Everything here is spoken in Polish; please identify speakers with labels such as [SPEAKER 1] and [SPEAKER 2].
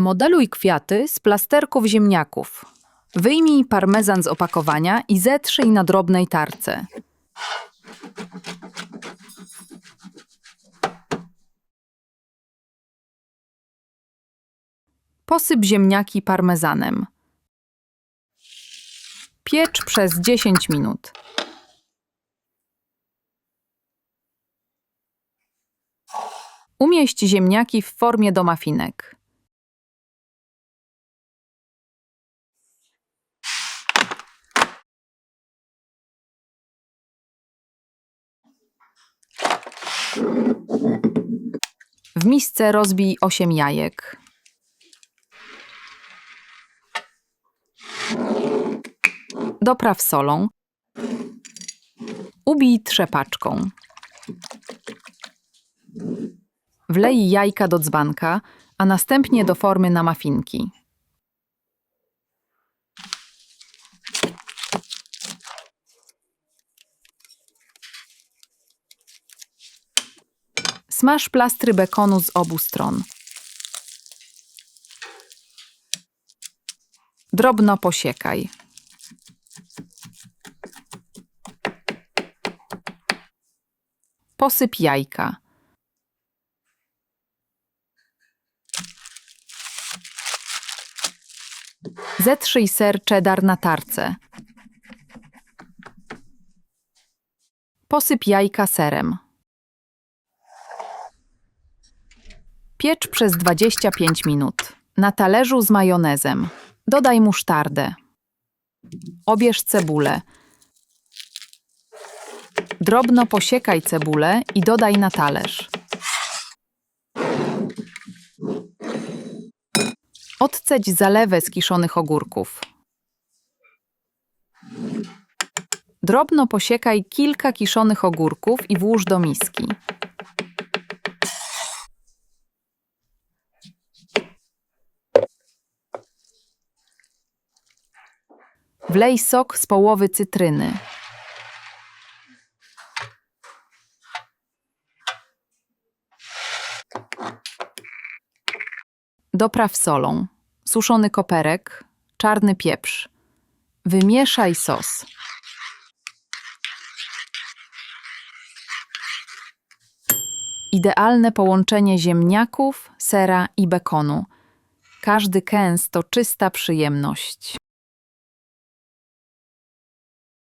[SPEAKER 1] Modeluj kwiaty z plasterków ziemniaków. Wyjmij parmezan z opakowania i zetrzyj na drobnej tarce. Posyp ziemniaki parmezanem. Piecz przez 10 minut. Umieść ziemniaki w formie do mafinek. W misce rozbij 8 jajek. Dopraw solą. Ubij trzepaczką. Wlej jajka do dzbanka, a następnie do formy na mafinki. Smaż plastry bekonu z obu stron. Drobno posiekaj. Posyp jajka. Zetrzyj ser cheddar na tarce. Posyp jajka serem. Piecz przez 25 minut. Na talerzu z majonezem. Dodaj musztardę. Obierz cebulę. Drobno posiekaj cebulę i dodaj na talerz. Odcedź zalewę z kiszonych ogórków. Drobno posiekaj kilka kiszonych ogórków i włóż do miski. Wlej sok z połowy cytryny. Dopraw solą, suszony koperek, czarny pieprz. Wymieszaj sos. Idealne połączenie ziemniaków, sera i bekonu. Każdy kęs to czysta przyjemność.